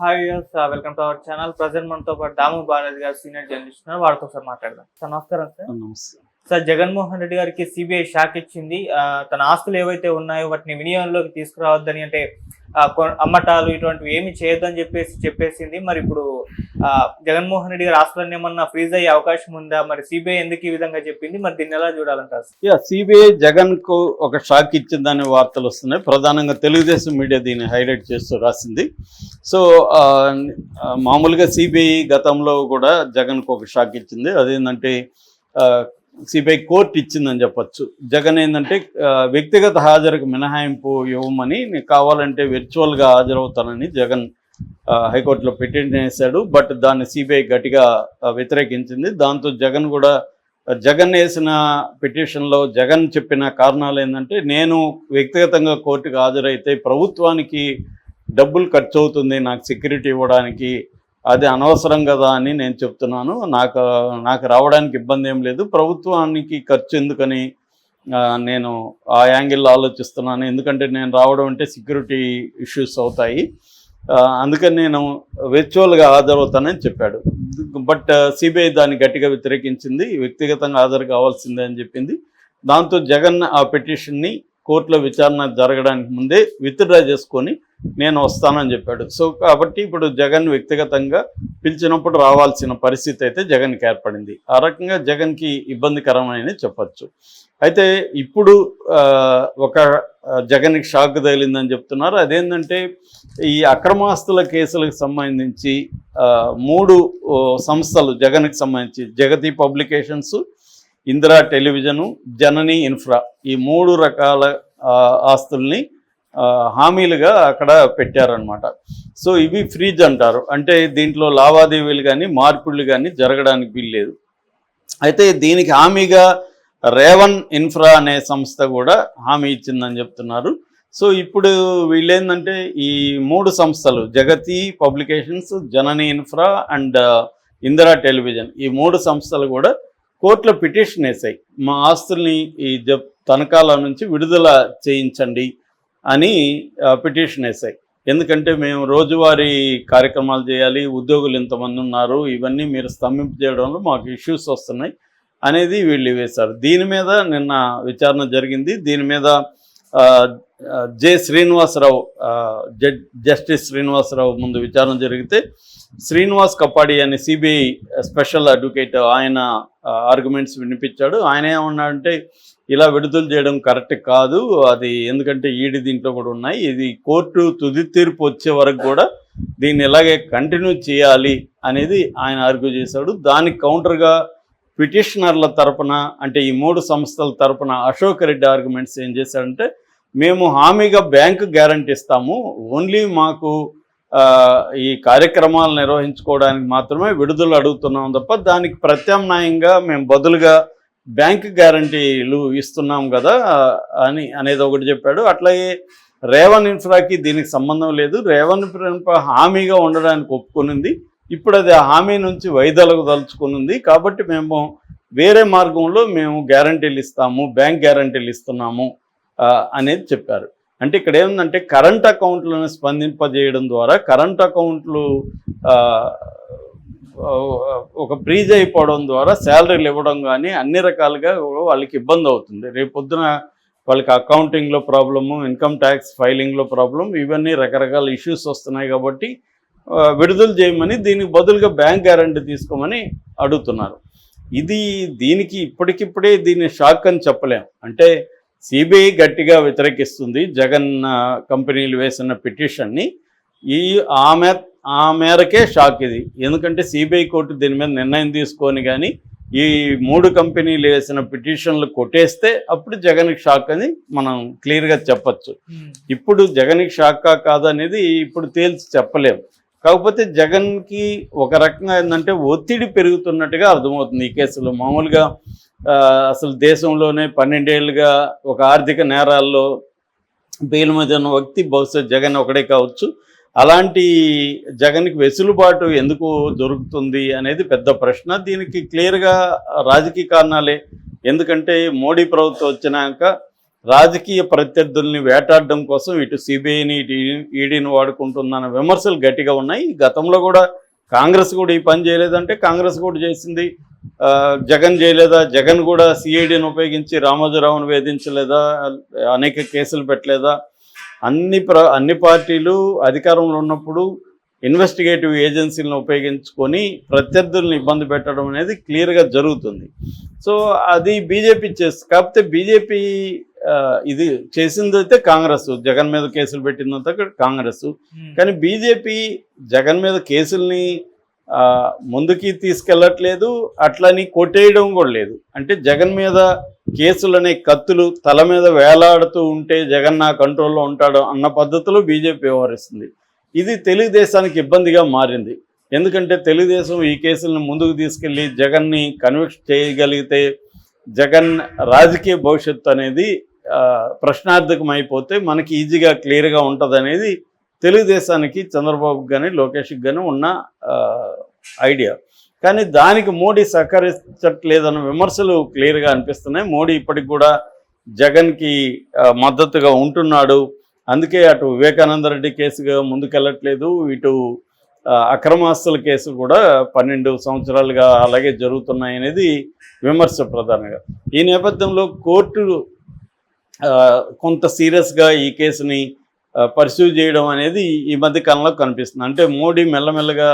Hi sir welcome to our channel present మనతో పాటు Damu Balaji garu senior journalist వారితో సార్ మాట్లాడదాం. సార్ నమస్కారం సార్. నమస్తే. సార్ జగన్మోహన్ రెడ్డి గారికి సిబిఐ షాక్ ఇచ్చింది. తన ఆస్తులు ఏవైతే ఉన్నాయో వాటిని వినియోగంలోకి తీసుకురావద్దని అంటే అమ్మటాలు ఇటువంటివి ఏమి చేయొద్దని చెప్పేసి చెప్పేసింది. మరి ఇప్పుడు జగన్మోహన్ రెడ్డి గారి ఆస్తులన్నీ ఏమన్నా ఫ్రీజ్ అయ్యే అవకాశం ఉందా? మరి సిబిఐ ఎందుకు ఈ విధంగా చెప్పింది? మరి దీన్ని ఎలా చూడాలంటారు యా సిబిఐ జగన్కు ఒక షాక్ ఇచ్చిందనే వార్తలు వస్తున్నాయి. ప్రధానంగా తెలుగుదేశం మీడియా దీన్ని హైలైట్ చేస్తూ రాసింది. సో మామూలుగా సిబిఐ గతంలో కూడా జగన్కు ఒక షాక్ ఇచ్చింది. అదేంటంటే సిబిఐ కోర్టు ఇచ్చిందని చెప్పచ్చు. జగన్ ఏంటంటే వ్యక్తిగత హాజరుకు మినహాయింపు ఇవ్వమని నేను కావాలంటే virtual హాజరవుతానని జగన్ హైకోర్టులో పిటిషన్ వేశాడు. బట్ దాన్ని సిబిఐ గట్టిగా వ్యతిరేకించింది. దాంతో జగన్ కూడా జగన్ వేసిన పిటిషన్లో జగన్ చెప్పిన కారణాలు ఏంటంటే నేను వ్యక్తిగతంగా కోర్టుకు హాజరైతే ప్రభుత్వానికి డబ్బులు ఖర్చు అవుతుంది నాకు సెక్యూరిటీ ఇవ్వడానికి అది అనవసరం కదా అని నేను చెప్తున్నాను. నాకు నాకు రావడానికి ఇబ్బంది ఏం లేదు. ప్రభుత్వానికి ఖర్చు ఎందుకని నేను ఆ యాంగిల్లో ఆలోచిస్తున్నాను. ఎందుకంటే నేను రావడం అంటే సెక్యూరిటీ ఇష్యూస్ అవుతాయి. అందుకని నేను విర్చువల్గా హాజరవుతానని చెప్పాడు. బట్ సిబిఐ దాన్ని గట్టిగా వ్యతిరేకించింది. వ్యక్తిగతంగా హాజరు కావాల్సిందే అని చెప్పింది. దాంతో జగన్ ఆ పిటిషన్ని కోర్టులో విచారణ జరగడానికి ముందే విత్డ్రా చేసుకొని నేను వస్తానని చెప్పాడు. సో కాబట్టి ఇప్పుడు జగన్ వ్యక్తిగతంగా పిలిచినప్పుడు రావాల్సిన పరిస్థితి అయితే జగన్కి ఏర్పడింది. ఆ రకంగా జగన్కి ఇబ్బందికరమైన చెప్పచ్చు. అయితే ఇప్పుడు ఒక జగన్కి షాక్ తగిలిందని చెప్తున్నారు. అదేంటంటే ఈ అక్రమాస్తుల కేసులకు సంబంధించి మూడు సంస్థలు జగన్కి సంబంధించి Jagati publications Indira television Janani infra ఈ మూడు రకాల ఆస్తుల్ని హామీలుగా అక్కడ పెట్టారనమాట సో ఇవి ఫ్రీజ్ అంటారు. అంటే దీంట్లో లావాదేవీలు కానీ మార్పులు కానీ జరగడానికి వీల్లేదు అయితే దీనికి హామీగా రేవన్ ఇన్ఫ్రా అనే సంస్థ కూడా హామీ ఇచ్చిందని చెప్తున్నారు. సో ఇప్పుడు వీళ్ళేందంటే ఈ మూడు సంస్థలు Jagati publications Janani infra and Indira television. ఈ మూడు సంస్థలు కూడా కోర్టులో పిటిషన్ వేసాయి మా ఆస్తుల్ని ఈ జప్ తనఖాల నుంచి విడుదల చేయించండి అని పిటిషన్ వేసాయి ఎందుకంటే మేము రోజువారీ కార్యక్రమాలు చేయాలి ఉద్యోగులు ఇంతమంది ఉన్నారు ఇవన్నీ మీరు స్తంభింపు చేయడంలో మాకు ఇష్యూస్ వస్తున్నాయి అనేది వీళ్ళు వేశారు. దీని మీద నిన్న విచారణ జరిగింది. దీని మీద J Srinivasarao judge justice Srinivasarao ముందు విచారణ జరిగితే శ్రీనివాస్ కప్పాడి అనే సిబిఐ స్పెషల్ అడ్వకేట్ ఆయన ఆర్గ్యుమెంట్స్ వినిపించాడు. ఆయన ఏమన్నాడంటే ఇలా విడుదల చేయడం కరెక్ట్ కాదు. అది ఎందుకంటే ఈడి దీంట్లో కూడా ఉన్నాయి. ఇది కోర్టు తుది తీర్పు వచ్చే వరకు కూడా దీన్ని ఇలాగే కంటిన్యూ చేయాలి అనేది ఆయన ఆర్గ్యూ చేశాడు. దానికి కౌంటర్గా పిటిషనర్ల తరపున అంటే ఈ మూడు సంస్థల తరపున అశోక్ రెడ్డి ఆర్గ్యుమెంట్స్ ఏం చేశాడంటే మేము హామీగా బ్యాంకు గ్యారంటీ ఇస్తాము. ఓన్లీ మాకు ఈ కార్యక్రమాలు నిర్వహించుకోవడానికి మాత్రమే విడుదల అడుగుతున్నాం తప్ప దానికి ప్రత్యామ్నాయంగా మేము బదులుగా బ్యాంక్ గ్యారంటీలు ఇస్తున్నాం కదా అని అనేది ఒకటి చెప్పాడు. అట్లాగే రేవన్ ఇన్ఫ్రాకి దీనికి సంబంధం లేదు. రేవన్ ఇన్ఫ్రా హామీగా ఉండడానికి ఒప్పుకునింది. ఇప్పుడు అది ఆ హామీ నుంచి వైదలకు దలుచుకునింది కాబట్టి మేము వేరే మార్గంలో మేము గ్యారంటీలు ఇస్తాము బ్యాంక్ గ్యారంటీలు ఇస్తున్నాము అనేది చెప్పారు. అంటే ఇక్కడ ఏముందంటే కరెంట్ అకౌంట్లను స్పందింపజేయడం ద్వారా కరెంట్ అకౌంట్లు ఒక ఫ్రీజ్ అయిపోవడం ద్వారా శాలరీలు ఇవ్వడం కానీ అన్ని రకాలుగా వాళ్ళకి ఇబ్బంది అవుతుంది. రేపు పొద్దున వాళ్ళకి అకౌంటింగ్లో ప్రాబ్లము ఇన్కమ్ ట్యాక్స్ ఫైలింగ్లో ప్రాబ్లం ఇవన్నీ రకరకాల ఇష్యూస్ వస్తున్నాయి కాబట్టి విడుదల చేయమని దీనికి బదులుగా బ్యాంక్ గ్యారంటీ తీసుకోమని అడుగుతున్నారు. ఇది దీనికి ఇప్పటికిప్పుడే దీన్ని షాక్ అని చెప్పలేం. అంటే సిబిఐ గట్టిగా వ్యతిరేకిస్తుంది. జగన్ కంపెనీలు వేసిన పిటిషన్ని ఈ ఆమె ఆ మేరకే షాక్ ఇది. ఎందుకంటే సిబిఐ కోర్టు దీని మీద నిర్ణయం తీసుకొని కానీ ఈ మూడు కంపెనీలు వేసిన పిటిషన్లు కొట్టేస్తే అప్పుడు జగన్కి షాక్ అని మనం క్లియర్గా చెప్పచ్చు. ఇప్పుడు జగన్కి షాకా కాదనేది ఇప్పుడు తేల్చి చెప్పలేం కాకపోతే జగన్కి ఒక రకంగా ఏంటంటే ఒత్తిడి పెరుగుతున్నట్టుగా అర్థమవుతుంది. ఈ కేసులో మామూలుగా అసలు దేశంలోనే పన్నెండేళ్ళుగా ఒక ఆర్థిక నేరాల్లో బెయిల్ మీద ఉన్న వ్యక్తి బహుశా జగన్ ఒకడే కావచ్చు. అలాంటి జగన్కి వెసులుబాటు ఎందుకు దొరుకుతుంది అనేది పెద్ద ప్రశ్న. దీనికి క్లియర్గా రాజకీయ కారణాలే. ఎందుకంటే మోడీ ప్రభుత్వం వచ్చినాక రాజకీయ ప్రత్యర్థుల్ని వేటాడడం కోసం ఇటు సిబిఐని ఇటు ఈడీని వాడుకుంటుందన్న విమర్శలు గట్టిగా ఉన్నాయి. గతంలో కూడా కాంగ్రెస్ కూడా ఈ పని చేయలేదంటే కాంగ్రెస్ కూడా చేసింది. జగన్ చేయలేదా? జగన్ కూడా సిఐడిని ఉపయోగించి రామోజీరావును వేధించలేదా? అనేక కేసులు పెట్టలేదా? అన్ని ప్ర అన్ని పార్టీలు అధికారంలో ఉన్నప్పుడు ఇన్వెస్టిగేటివ్ ఏజెన్సీలను ఉపయోగించుకొని ప్రత్యర్థులను ఇబ్బంది పెట్టడం అనేది క్లియర్గా జరుగుతుంది. సో అది బీజేపీ చేస్తుంది కాకపోతే బీజేపీ ఇది చేసింది అయితే కాంగ్రెస్. జగన్ మీద కేసులు పెట్టినంత కాంగ్రెస్. కానీ బీజేపీ జగన్ మీద కేసుల్ని ముందుకి తీసుకెళ్ళట్లేదు అట్లని కొట్టేయడం కూడా లేదు. అంటే జగన్ మీద కేసులనే కత్తులు తల మీద వేలాడుతూ ఉంటే జగన్ నా కంట్రోల్లో ఉంటాడు అన్న పద్ధతిలో బీజేపీ వ్యవహరిస్తుంది. ఇది తెలుగుదేశానికి ఇబ్బందిగా మారింది. ఎందుకంటే తెలుగుదేశం ఈ కేసులను ముందుకు తీసుకెళ్ళి జగన్ని కన్విక్ట్ చేయగలిగితే జగన్ రాజకీయ భవిష్యత్తు అనేది ప్రశ్నార్థకం అయిపోతే మనకి ఈజీగా క్లియర్గా ఉంటుంది అనేది తెలుగుదేశానికి చంద్రబాబుకి కానీ లోకేష్కి కానీ ఉన్న ఐడియా. కానీ దానికి మోడీ సహకరించట్లేదన్న విమర్శలు క్లియర్గా అనిపిస్తున్నాయి. మోడీ ఇప్పటికి కూడా జగన్కి మద్దతుగా ఉంటున్నాడు. అందుకే అటు వివేకానంద రెడ్డి కేసుగా ముందుకెళ్ళట్లేదు. ఇటు అక్రమాస్తుల కేసు కూడా పన్నెండు సంవత్సరాలుగా అలాగే జరుగుతున్నాయి అనేది విమర్శ ప్రధానంగా. ఈ నేపథ్యంలో కోర్టు కొంత సీరియస్గా ఈ కేసుని పర్సూ చేయడం అనేది ఈ మధ్య కాలంలో కనిపిస్తుంది. అంటే మోడీ మెల్లమెల్లగా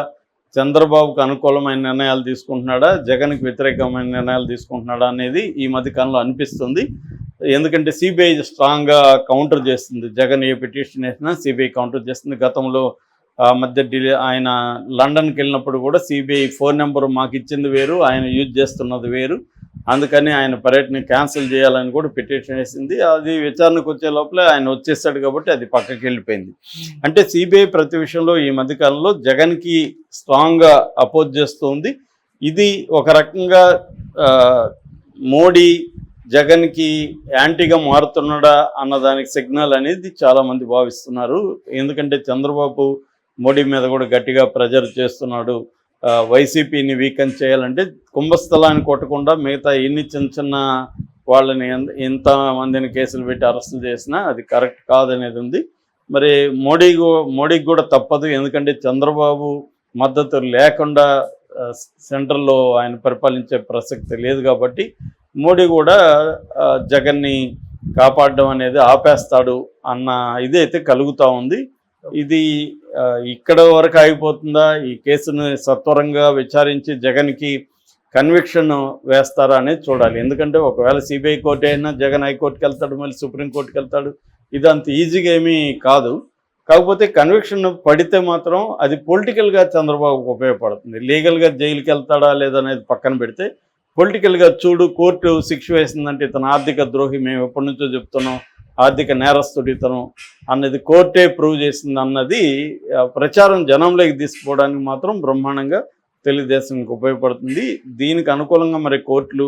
చంద్రబాబుకు అనుకూలమైన నిర్ణయాలు తీసుకుంటున్నాడా? జగన్కి వ్యతిరేకమైన నిర్ణయాలు తీసుకుంటున్నాడా అనేది ఈ మధ్య కాలంలో అనిపిస్తుంది. ఎందుకంటే సిబిఐ స్ట్రాంగ్గా కౌంటర్ చేస్తుంది. జగన్ ఏ పిటిషన్ వేసినా సిబిఐ కౌంటర్ చేస్తుంది. గతంలో ఆ మధ్య ఢిల్లీ ఆయన లండన్కి వెళ్ళినప్పుడు కూడా సిబిఐ ఫోన్ నెంబర్ మాకు ఇచ్చింది వేరు. ఆయన యూజ్ చేస్తున్నది వేరు. అందుకని ఆయన పర్యటన క్యాన్సిల్ చేయాలని కూడా పిటిషన్ వేసింది. అది విచారణకు వచ్చే లోపలే ఆయన వచ్చేస్తాడు కాబట్టి అది పక్కకి వెళ్ళిపోయింది. అంటే సిబిఐ ప్రతి విషయంలో ఈ మధ్యకాలంలో జగన్కి స్ట్రాంగ్గా అపోజ్ చేస్తుంది. ఇది ఒక రకంగా మోడీ జగన్కి యాంటీగా మారుతున్నాడా అన్నదానికి సిగ్నల్ అనేది చాలామంది భావిస్తున్నారు. ఎందుకంటే చంద్రబాబు మోడీ మీద కూడా గట్టిగా ప్రెజర్ చేస్తున్నాడు. వైసీపీని వీకెన్ చేయాలంటే కుంభస్థలాన్ని కొట్టకుండా మిగతా ఎన్ని చిన్న చిన్న వాళ్ళని ఎంత- మందిని కేసులు పెట్టి అరెస్టులు చేసినా అది కరెక్ట్ కాదనేది ఉంది. మరి మోడీ మోడీకి కూడా తప్పదు. ఎందుకంటే చంద్రబాబు మద్దతు లేకుండా సెంటర్లో సెంట్రల్లో ఆయన పరిపాలించే ప్రసక్తి లేదు కాబట్టి మోడీ కూడా జగన్ని కాపాడడం అనేది ఆపేస్తాడు అన్న ఇది అయితే కలుగుతూ ఉంది. ఇది ఇక్కడ వరకు ఆగిపోతుందా? ఈ కేసును సత్వరంగా విచారించి జగన్కి కన్విక్షన్ వేస్తారా అనేది చూడాలి. ఎందుకంటే ఒకవేళ సిబిఐ కోర్టు అయినా జగన్ హైకోర్టుకి వెళ్తాడు మళ్ళీ సుప్రీంకోర్టుకి వెళ్తాడు. ఇది అంత ఈజీగా ఏమీ కాదు. కాకపోతే కన్విక్షన్ పడితే మాత్రం అది పొలిటికల్గా చంద్రబాబుకు ఉపయోగపడుతుంది. లీగల్గా జైలుకి వెళ్తాడా లేదనేది పక్కన పెడితే పొలిటికల్గా చూడు కోర్టు శిక్ష వేసిందంటే ఇతను ఆర్థిక ద్రోహి మేము ఎప్పటి నుంచో చెప్తున్నాం. ఆర్థిక నేరస్తుడితనం అన్నది కోర్టే ప్రూవ్ చేసింది అన్నది ప్రచారం జనంలోకి తీసుకుపోవడానికి మాత్రం బ్రహ్మాండంగా తెలుగుదేశంకి ఉపయోగపడుతుంది. దీనికి అనుకూలంగా మరి కోర్టులు